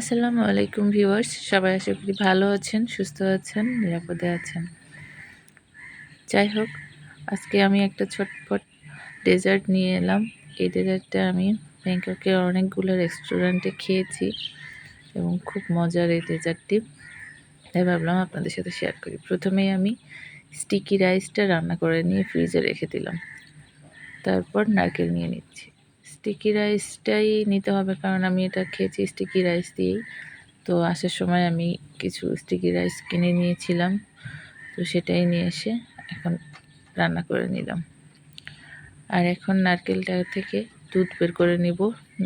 আসসালামু আলাইকুম ভিউয়ার্স, সবাই আশা করি ভালো আছেন, সুস্থ আছেন, নিরাপদে আছেন। যাই হোক, আজকে আমি একটা ছটপট ডেজার্ট নিয়ে এলাম। এই ডেজার্টটা আমি ব্যাংককের অনেকগুলো রেস্টুরেন্টে খেয়েছি এবং খুব মজার এই ডেজার্টটি। তাই ভাবলাম আপনাদের সাথে শেয়ার করি। প্রথমেই আমি স্টিকি রাইসটা রান্না করে নিয়ে ফ্রিজে রেখে দিলাম। তারপর নারকেল নিয়ে নিচ্ছি। স্টিকি রাইসটাই নিতে হবে, কারণ আমি এটা খেয়েছি স্টিকি রাইস দিয়েই। তো আসার সময় আমি কিছু স্টিকি রাইস কিনে নিয়েছিলাম, তো সেটাই নিয়ে এসে এখন রান্না করে নিলাম। আর এখন নারকেলটা থেকে দুধ বের করে নিব।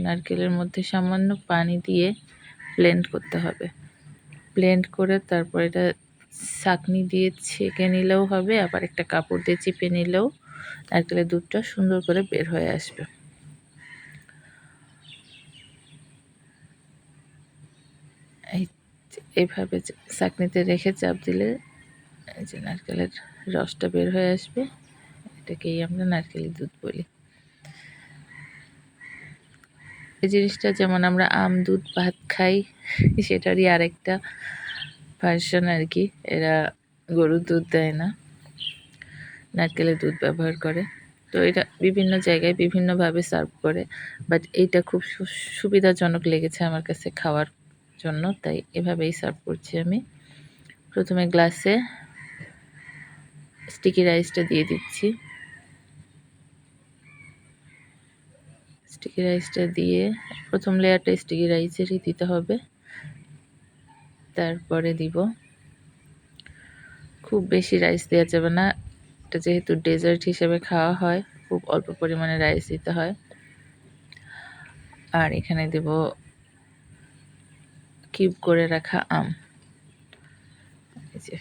নারকেলের মধ্যে সামান্য পানি দিয়ে ব্লেন্ড করতে হবে। ব্লেন্ড করে তারপর এটা ছাকনি দিয়ে ছেঁকে নিলেও হবে, আবার একটা কাপড় দিয়ে চিপে নিলেও নারকেলের দুধটা সুন্দর করে বের হয়ে আসবে এই এইভাবে চাকনিতে রেখে চাপ দিলে যে নারকেলের রসটা বের হয়ে আসবে। এটাকেই আমরা নারকেলের দুধ বলি। এই জিনিসটা যেমন আমরা আম, দুধ, ভাত খাই, সেটারই আরেকটা ভার্সন আর কি। এরা গরুর দুধ দেয় না, নারকেলের দুধ ব্যবহার করে। তো এটা বিভিন্ন জায়গায় বিভিন্নভাবে সার্ভ করে বাট এইটা খুব সুবিধাজনক লেগেছে আমার কাছে খাওয়ার। জন্য, তাই এভাবেই সার্ভ করছি আমি। প্রথমে গ্লাসে স্টিকি রাইসটা দিয়ে দিচ্ছি। স্টিকি রাইসটা দিয়ে প্রথম লেয়ারটা স্টিকি রাইসেরই দিতে হবে। তারপরে দিব। খুব বেশি রাইস দেওয়া যাবে না। এটা যেহেতু ডেজার্ট হিসেবে খাওয়া হয়, খুব অল্প পরিমাণে রাইস দিতে হয়। আর এখানে দেব কিউব করে রাখা আম। এই যে,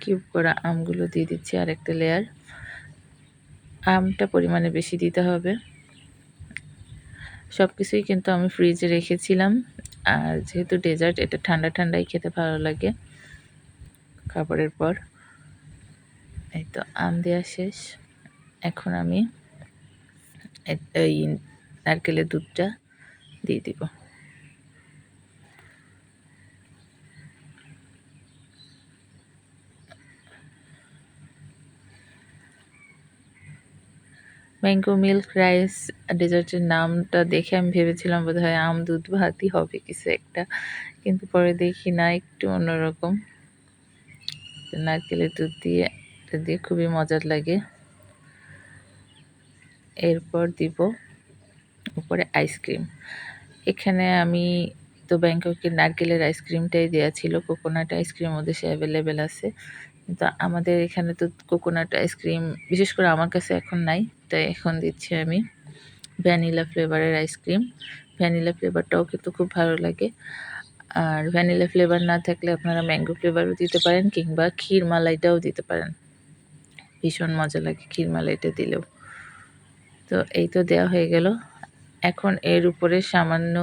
কিউব করা আমগুলো দিয়ে দিচ্ছি আর একটা লেয়ার আমটা পরিমাণে বেশি দিতে হবে। সব কিছুই কিন্তু আমি ফ্রিজে রেখেছিলাম। আর যেহেতু ডেজার্ট এটা ঠান্ডা ঠান্ডাই খেতে ভালো লাগে। খাবারের পর। এই তো, আম দেওয়া শেষ। এখন আমি এই নারকেলের দুধটা দিয়ে দিব। ম্যাঙ্গো মিল্ক রাইস ডেজার্টের নামটা দেখে আমি ভেবেছিলাম বোধ হয় আম, দুধ, ভাতই হবে কিছু একটা। কিন্তু পরে দেখি না, একটু অন্যরকম। নারকেলের দুধ দিয়ে দিয়ে খুবই মজার লাগে। এরপর দিব উপরে আইসক্রিম। এখানে আমি তো ব্যাংককের নারকেলের আইসক্রিমটাই দেওয়া ছিল, কোকোনাট আইসক্রিম ওদের সে অ্যাভেলেবেল আছে। কিন্তু আমাদের এখানে তো কোকোনাট আইসক্রিম বিশেষ করে আমার কাছে এখন নাই, তাই এখন দিচ্ছি আমি ভ্যানিলা ফ্লেভারের আইসক্রিম ভ্যানিলা ফ্লেভারটাও কিন্তু খুব ভালো লাগে। আর ভ্যানিলা ফ্লেভার না থাকলে আপনারা ম্যাঙ্গো ফ্লেভারও দিতে পারেন, কিংবা ক্ষীর মালাইটাও দিতে পারেন। ভীষণ মজা লাগে ক্ষীর মালাইটা দিলেও। তো এই তো দেওয়া হয়ে গেল। এখন এর উপরে সামান্য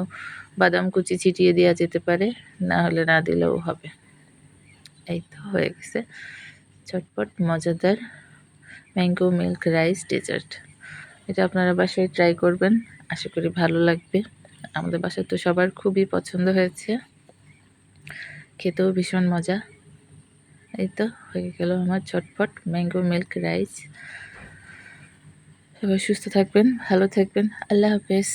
বাদাম কুচি ছিটিয়ে দেওয়া যেতে পারে, না হলে না দিলেও হবে। এই তো হয়ে গেছে। চটপট মজাদার ম্যাঙ্গো মিল্ক রাইস ডেজার্ট এটা আপনারা বাসায় ট্রাই করবেন, আশা করি ভালো লাগবে। আমাদের বাসায় তো সবার খুবই পছন্দ হয়েছে। খেতেও ভীষণ মজা। এই তো হয়ে গেল আমার চটপট ম্যাঙ্গো মিল্ক রাইস সবাই সুস্থ থাকবেন, ভালো থাকবেন। আল্লাহ হাফেজ।